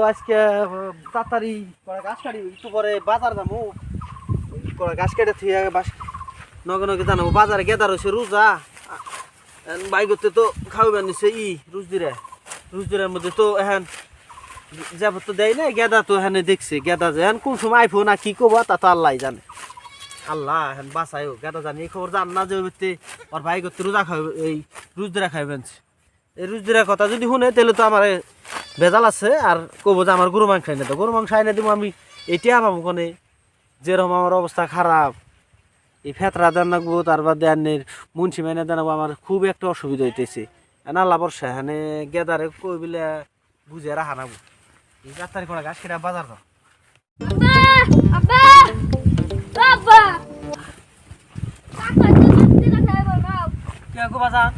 তো আজকে তাড়াতাড়ি কড়া গাছ কাটি, একটু পরে বাজার যাব। কড়া গাছ কেটে থুয়ে বাস নগে নগে জানাব, বাজারে গেদার হয়েছে রোজা। বাই করতে তো খাওয়াবেন নিছে ই রুজদিরে। রুজদিরের মধ্যে তো এখন যাব তো দেয় না গেদা তো এখানে দেখছে। গেদা যে এখন কোন সময় আইফো না কি করব তা তো আল্লাহ জানে। আল্লাহ এখন বাঁচায়ও গেদা জানি। এই খবর জান না যে ওইতে ওর ভাই করতে রোজা খাবে এই রুজদিরা খাইবেন এই রুজদিরা কথা যদি শুনে, তাহলে তো আমার ভেজাল আছে, আর কবো যে আমার গরু মাংস আইনে তো গরু মাংস আইনে দিব আমি এটিয়া পাবো কোনে। যেরকম আমার অবস্থা খারাপ, এই ফেতরা দেন নাকবো তারপর দেনের মুন্সি মাইনে দেনাবো আমার খুব একটা অসুবিধা হইতেছে। এনা লাভর সেখানে গেদারে কই বিলে বুঝে রাখা নাবো এই চার তারিখ গাছ কেটে বাজার দাও আব্বা আব্বা কাকা তো রুটি খাইবো নাও কে গো বাজার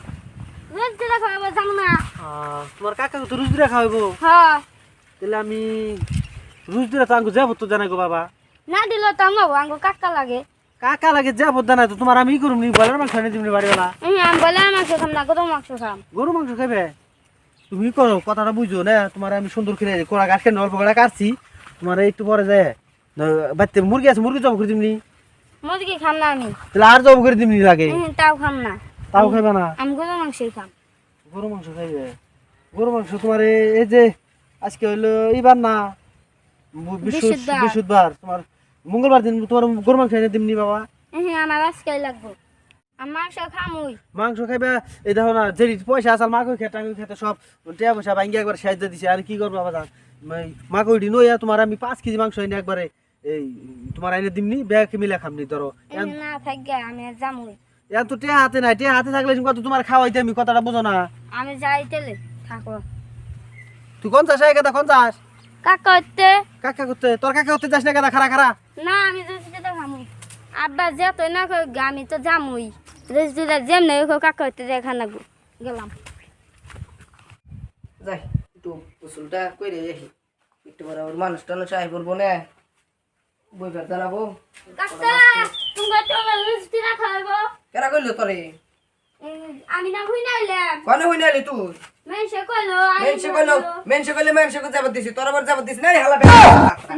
রুটি খাইবো যাম না আহ, তোমার কাকা তো রুজ দিরা খাওয়াবো হ্যাঁ। তাহলে আমি রুজ দিরা তো আঙ্গু যাব তো জানাই গো বাবা। না দিলে তো আমার আঙ্গো কাকা লাগে। কাকা লাগে যাব জানাই তো তোমার আমি করুম নি বলার মাংস এনে দিবনি বাড়িওয়ালা। আমি আমি বলে মাংস খাম না গরু মাংস খাম। গরু মাংস খাবে তুমি করো কথাটা বুঝো না? তোমার আমি সুন্দর করে কোড়া গাছ কেন অল্প করে কাটছি। তোমার একটু পরে যায় বাড়িতে মুরগি আছে মুরগি জব করে দিমনি মুরগি খাম না আমি। তাহলে আর জব করে দিমনি লাগে তাও খাম না। তাও খাবে না? আমি গরু মাংসই খাম। গরু মাংস খাইবে? গরু মাংস তোমার এই- যে আজকে হইল এইবার না বৃহস্পতিবার। তোমার মঙ্গলবার দিন তোমার গরু মাংস এনে দিমনি বাবা। হ্যাঁ আমার আজকেই লাগবো আমি মাংস খামুই। মাংস খাইবে এই দেখো না যে পয়সা আছে মাকে খেতে টাঙ্গি খেতে সব টিয়া পয়সা ভাঙ্গি একবার সাহায্য দিছে। আর কি করব বাবা? মাকে ওইটি নইয়া তোমার আমি পাঁচ কেজি মাংস এনে একবারে এই তোমার আইনে দিমনি ব্যাগ মিলে খামনি ধরো। আমি না থাকবে আমি যামুই। এখন টিয়া হাতে নাই টিয়া হাতে থাকলে কত তোমার খাওয়াইতে আমি কথাটা বোঝো না। আমি যাই তুই কোন চাষ এই কথা কোন চাষ? কাকা হচ্ছে কাকা করতে তোর কাকা করতে যাস না কেনা খারা খারা না আমি তো আব্বা যেত না কই আমি তো যামুই। রুটি যেমনি হোক কাকা হচ্ছে দেখা না গেলাম। যাই একটু দেখি একটু পরে ওর মানুষ টানুষ আই বলব না। বই ফের দাঁড়াবো কাকা তুমি তো রুটি না খাইবো কেরা কইলো তোরে? আমি না হুই না হইলাম কনে হই তুই? মেনসে কইলো মেনসে কইলো মেনসে কইলে মেনসে কই যাবত দিছি তোর আবার যাবত দিছি। না হালা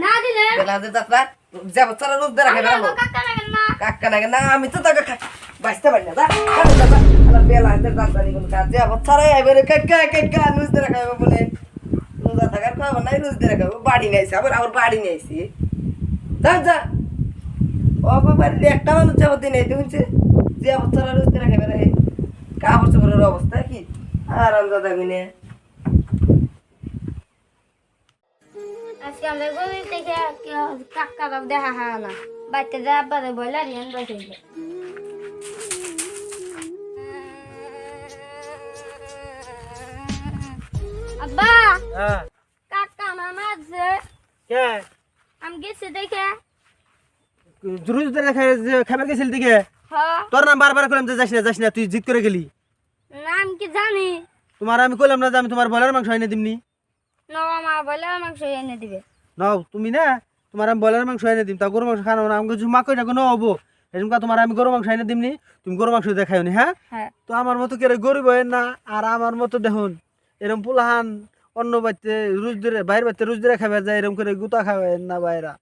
না দিলে? বেলা দে যাত্রা যাবত সারা রোজ দেরা খাইবে আমার কাকা লাগে না। কাকা না না আমি তো তাকে বাঁচতে পারি না যা। যা, যা, যা। বেলা হাতে যাত্রা নি কোন কাজ যাবত সারা এবারে কাকা কাকা রোজ দেরা খাইবে বলে। রোজা থাকার খাইবে না রোজ দেরা খাইবে বাড়ি নিয়েছে আবার আবার বাড়ি নিয়েছি যা যা। অগো বাড়িতে একটা মানুষ যাবত দিন রোজ রে কাপড় চোপড়ের অবস্থা কি? আর আমরা দেখি আজকে আমরা গরিব থেকে কাকা বাপ দেখা হয় না। বাচ্চা যা আব্বারে বলে রিয়ান বসে আব্বা! হ্যাঁ। কাকা মামা আছে। কে? আমি গেছি দেখে। খাবার গেছিল দিকে হ। তোর নাম বারবার কইলাম যে যাস না যাস না তুই জিদ করে গেলি। নাম কি জানি? তোমার আমি কইলাম না যে আমি তোমার বলার মাংস এনে দিমনি। মা বলে মাংস এনে দিবে। নাও তুমি না তোমার আমি বলার মাংস এনে দিম তা গরু মাংস খানো না আমাকে মা কই না হব এরকম তোমার আমি গরু মাংস এনে দিমনি তুমি গরু মাংস দেখাই নি হ্যাঁ? হ্যাঁ। তো আমার মতো কেরে গরিব হয় না আর আমার মতো দেখুন এরকম পুলাহান অন্য বাড়িতে রুজ ধরে বাইরের বাড়িতে রুজ ধরে খাবে যায় এরকম করে গুতা খাবে না বাইরা